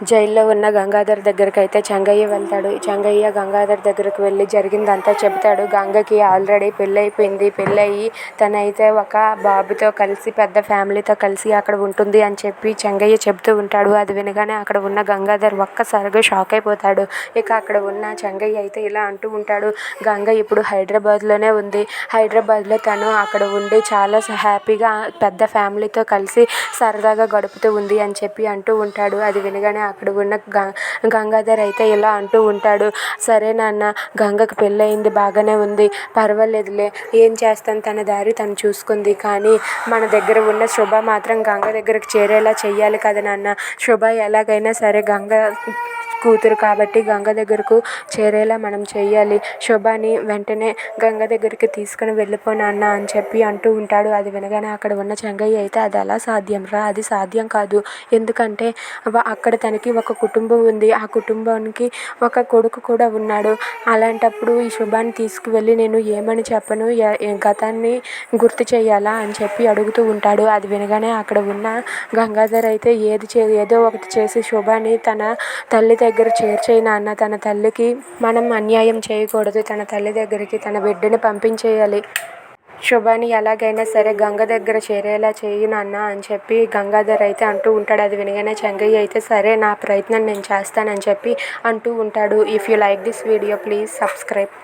జైల్లో ఉన్న గంగాధర్ దగ్గరికి అయితే చెంగయ్య వెళ్తాడు. చెంగయ్య గంగాధర్ దగ్గరకు వెళ్ళి జరిగిందంతా చెబుతాడు. గంగకి ఆల్రెడీ పెళ్ళైపోయింది. పెళ్ళయి తనైతే ఒక బాబుతో కలిసి పెద్ద ఫ్యామిలీతో కలిసి అక్కడ ఉంటుంది అని చెప్పి చెంగయ్య చెబుతూ ఉంటాడు. అది వినగానే అక్కడ ఉన్న గంగాధర్ ఒక్కసారిగా షాక్ అయిపోతాడు. ఇక అక్కడ ఉన్న చెంగయ్య అయితే ఇలా అంటూ ఉంటాడు. గంగ ఇప్పుడు హైదరాబాద్లోనే ఉంది. హైదరాబాద్లో తను అక్కడ ఉండి చాలా హ్యాపీగా పెద్ద ఫ్యామిలీతో కలిసి సరదాగా గడుపుతూ ఉంది అని చెప్పి అంటూ ఉంటాడు. అది వినగానే అక్కడ ఉన్న గ గంగాధర్ అయితే ఇలా అంటూ ఉంటాడు. సరే నాన్న గంగకు పెళ్ళయింది బాగానే ఉంది. పర్వాలేదులే. ఏం చేస్తాను తన దారి తను చూసుకుంది. కానీ మన దగ్గర ఉన్న శుభ మాత్రం గంగ దగ్గరకు చేరేలా చెయ్యాలి కదా నాన్న. శుభ ఎలాగైనా సరే గంగ కూతురు కాబట్టి గంగ దగ్గరకు చేరేలా మనం చేయాలి శుభాని వెంటనే గంగ దగ్గరికి తీసుకుని వెళ్ళిపో నాన్న అని చెప్పి అంటూ ఉంటాడు. అది వినగానే అక్కడ ఉన్న చెంగయ్య అయితే అది అలా సాధ్యం రా అది సాధ్యం కాదు. ఎందుకంటే అక్కడ తనకి ఒక కుటుంబం ఉంది. ఆ కుటుంబానికి ఒక కొడుకు కూడా ఉన్నాడు. అలాంటప్పుడు ఈ శుభాన్ని తీసుకువెళ్ళి నేను ఏమని చెప్పను? గతాన్ని గుర్తు చేయాలా అని చెప్పి అడుగుతూ ఉంటాడు. అది వినగానే అక్కడ ఉన్న గంగాధర్ అయితే ఏది చే ఏదో ఒకటి చేసి శుభాని తన తల్లి దగ్గర చేర్చేయి నాన్న. తన తల్లికి మనం అన్యాయం చేయకూడదు. తన తల్లి దగ్గరికి తన బిడ్డని పంపించేయాలి. శుభాని ఎలాగైనా సరే గంగ దగ్గర చేరేలా చేయి నాన్న అని చెప్పి గంగాధర్ అయితే అంటూ ఉంటాడు. అది వినగానే చెంగయ్య అయితే సరే నా ప్రయత్నం నేను చేస్తానని చెప్పి అంటూ ఉంటాడు. If you like this video please subscribe